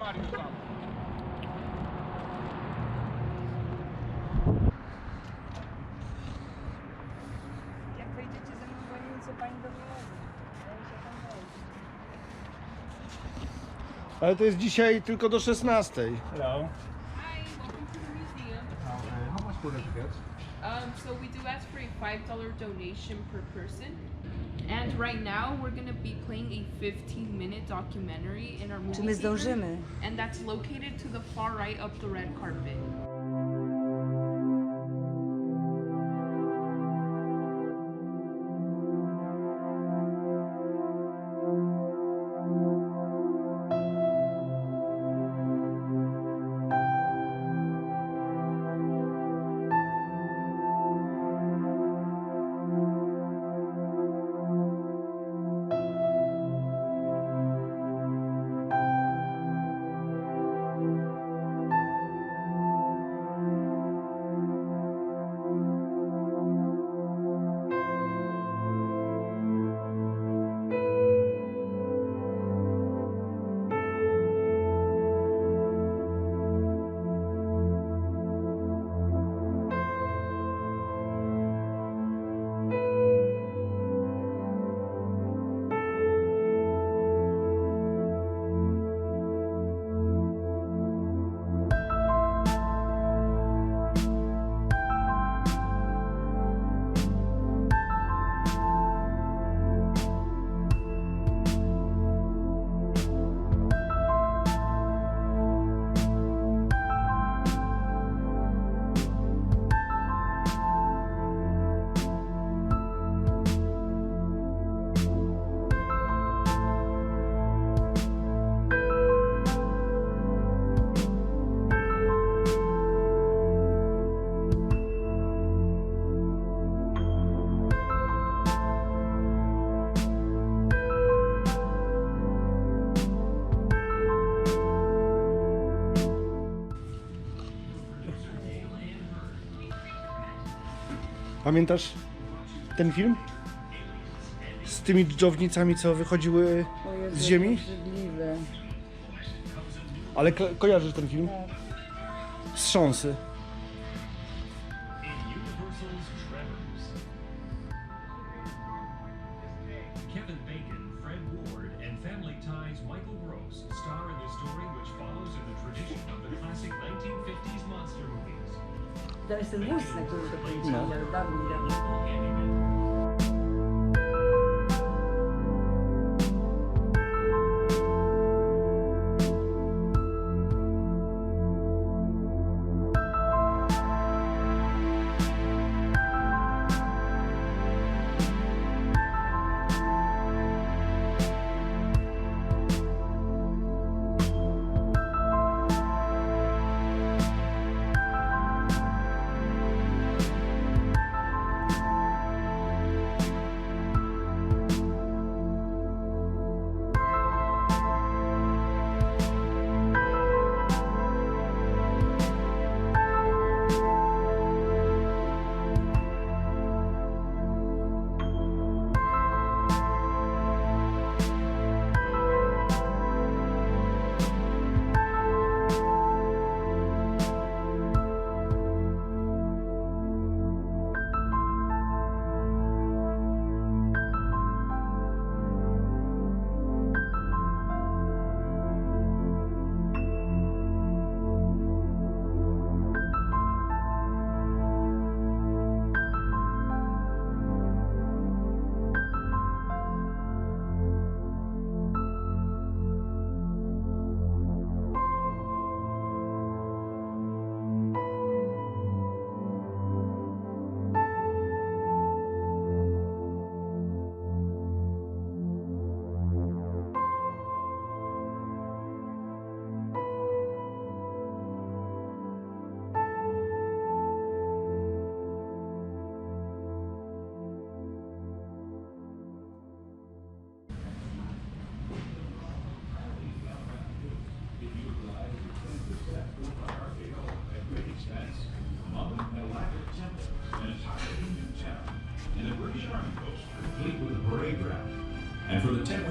Mariusz tam. Jak wejdziecie ze mną, bo nie pani do mnie. Ja się tam wejść. Ale to jest dzisiaj tylko do 16. Hello. Hi, welcome to the museum. How much for the tickets? Um, so we do ask for a five dollar donation per person. And right now we're gonna be playing a 15 minute documentary in our movie Czy my theater, zdążymy? and that's located to the far right up the red carpet. Pamiętasz ten film? Z tymi dżdżownicami, co wychodziły O Jezu, z ziemi? obrzydliwe. Ale ko kojarzysz ten film? Tak. Z Szonsy. Universal's Tremors. Kevin Bacon, Fred Ward, and Family Ties Michael Gross star in the story which follows in the tradition of the classic 1950s monster movies. To jest ten wóz, na który to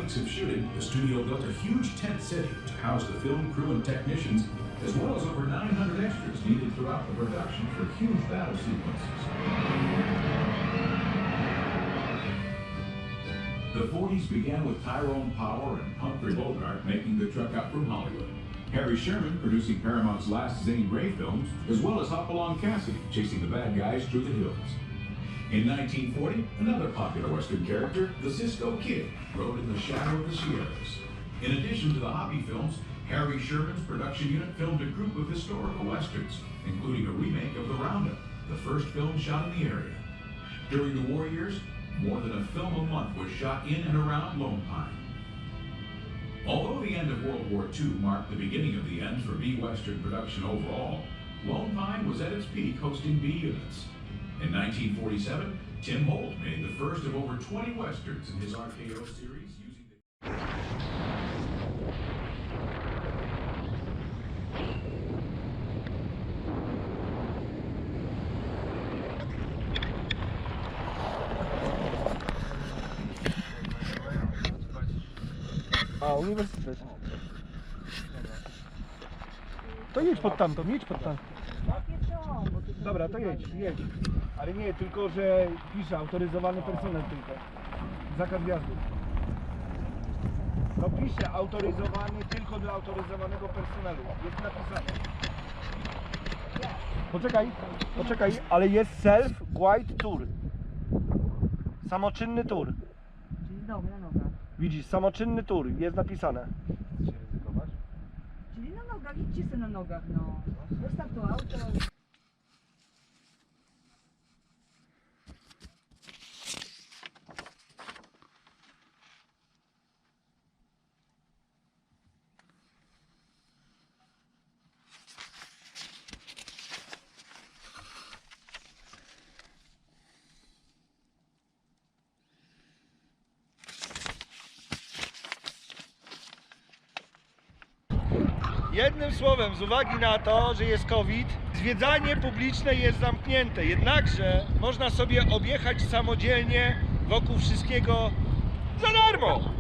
weeks of shooting, the studio built a huge tent city to house the film crew and technicians, as well as over 900 extras needed throughout the production for huge battle sequences. The 40s began with Tyrone Power and Humphrey Bogart making the trek up from Hollywood. Harry Sherman producing Paramount's last Zane Grey films, as well as Hopalong Cassidy chasing the bad guys through the hills. In 1940, another popular Western character, the Cisco Kid, rode in the shadow of the Sierras. In addition to the hobby films, Harry Sherman's production unit filmed a group of historical westerns, including a remake of The Roundup, the first film shot in the area. During the war years, more than a film a month was shot in and around Lone Pine. Although the end of World War II marked the beginning of the end for B Western production overall, Lone Pine was at its peak hosting B units. In 1947, Tim Holt made the first of over 20 westerns in his RKO series using the A, uniwersytet. To jedź pod tamtą, jedź pod tamtą. Napieczą, Dobra, to jedź, jedź. Ale nie, tylko że pisze autoryzowany personel tylko. Zakaz wjazdu. No pisze autoryzowany tylko dla autoryzowanego personelu. Jest napisane. Poczekaj, poczekaj, ale jest self-guide tour. Samoczynny tour. Czyli noga na nogach. Widzisz, samoczynny tour, jest napisane. Czyli na nogach, idźcie sobie na nogach, no. Zostaw to auto. Jednym słowem, z uwagi na to, że jest COVID, zwiedzanie publiczne jest zamknięte. Jednakże można sobie objechać samodzielnie wokół wszystkiego za darmo.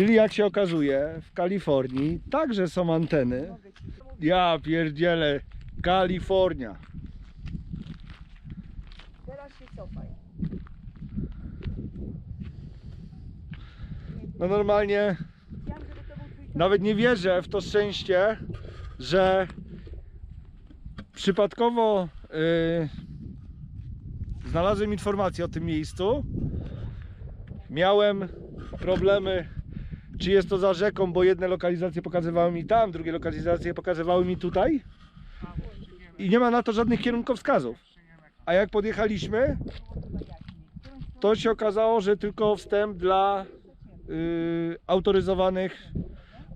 Czyli jak się okazuje, w Kalifornii także są anteny. Ja pierdzielę, Kalifornia. Teraz się cofaj. No normalnie nawet nie wierzę w to szczęście, że przypadkowo yy, znalazłem informację o tym miejscu. Miałem problemy, czy jest to za rzeką, bo jedne lokalizacje pokazywały mi tam, drugie lokalizacje pokazywały mi tutaj. I nie ma na to żadnych kierunkowskazów. A jak podjechaliśmy, to się okazało, że tylko wstęp dla y, autoryzowanych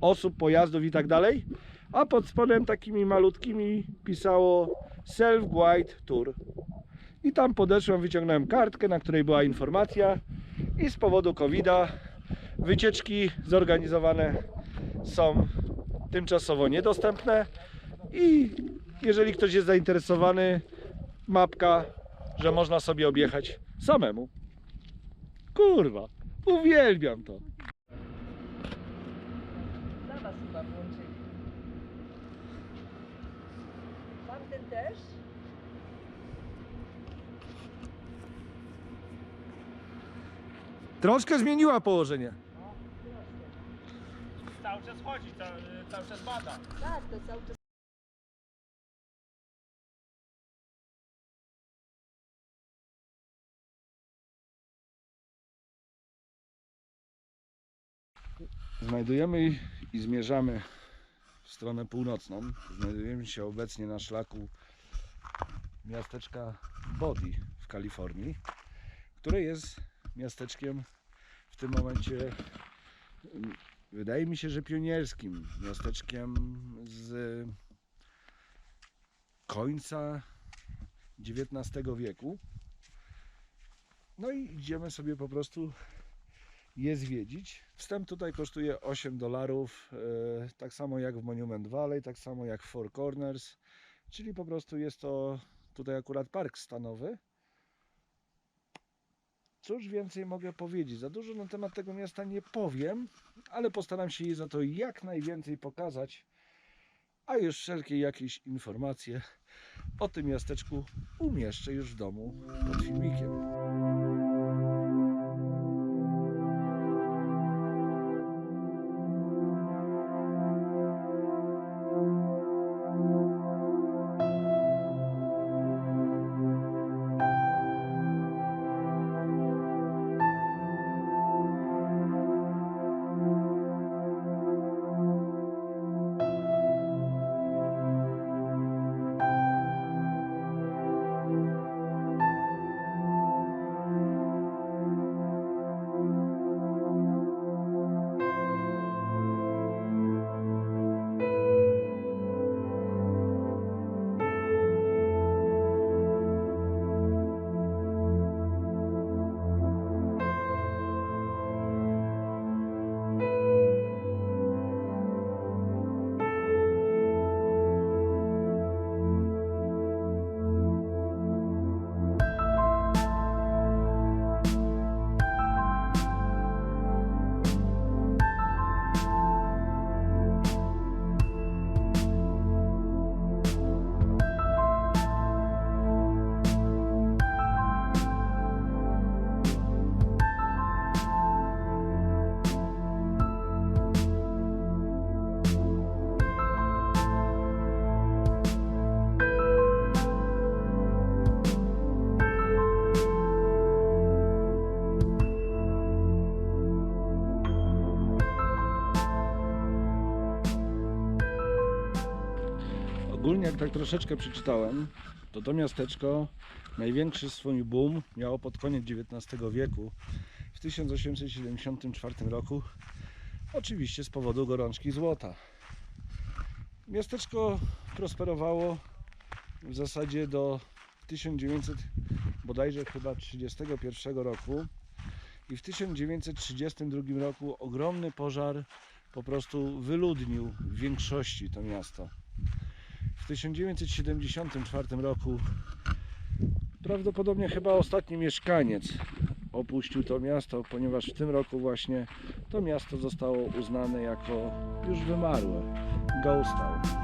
osób, pojazdów i tak dalej. A pod spodem takimi malutkimi pisało Self-Guide Tour. I tam podeszłem, wyciągnąłem kartkę, na której była informacja i z powodu COVID-a wycieczki zorganizowane są tymczasowo niedostępne i jeżeli ktoś jest zainteresowany, mapka, że można sobie objechać samemu. Kurwa, uwielbiam to. Dla was chyba włączyli. Tamten też? Troszkę zmieniła położenie. Czas chodzi, cały, cały czas bada. Tak, to cały czas. Znajdujemy i zmierzamy w stronę północną. Znajdujemy się obecnie na szlaku miasteczka Body w Kalifornii, które jest miasteczkiem w tym momencie wydaje mi się, że pionierskim miasteczkiem z końca XIX wieku. No i idziemy sobie po prostu je zwiedzić. Wstęp tutaj kosztuje 8 dolarów, e, tak samo jak w Monument Valley, tak samo jak w Four Corners, czyli po prostu jest to tutaj akurat park stanowy. Cóż więcej mogę powiedzieć? Za dużo na temat tego miasta nie powiem, ale postaram się jej za to jak najwięcej pokazać, a już wszelkie jakieś informacje o tym miasteczku umieszczę już w domu pod filmikiem. Jak tak troszeczkę przeczytałem, to to miasteczko największy swój boom miało pod koniec XIX wieku w 1874 roku. Oczywiście z powodu gorączki złota. Miasteczko prosperowało w zasadzie do 1900 bodajże chyba 31 roku i w 1932 roku ogromny pożar po prostu wyludnił w większości to miasto. W 1974 roku prawdopodobnie chyba ostatni mieszkaniec opuścił to miasto, ponieważ w tym roku właśnie to miasto zostało uznane jako już wymarłe, ghost town.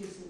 Jest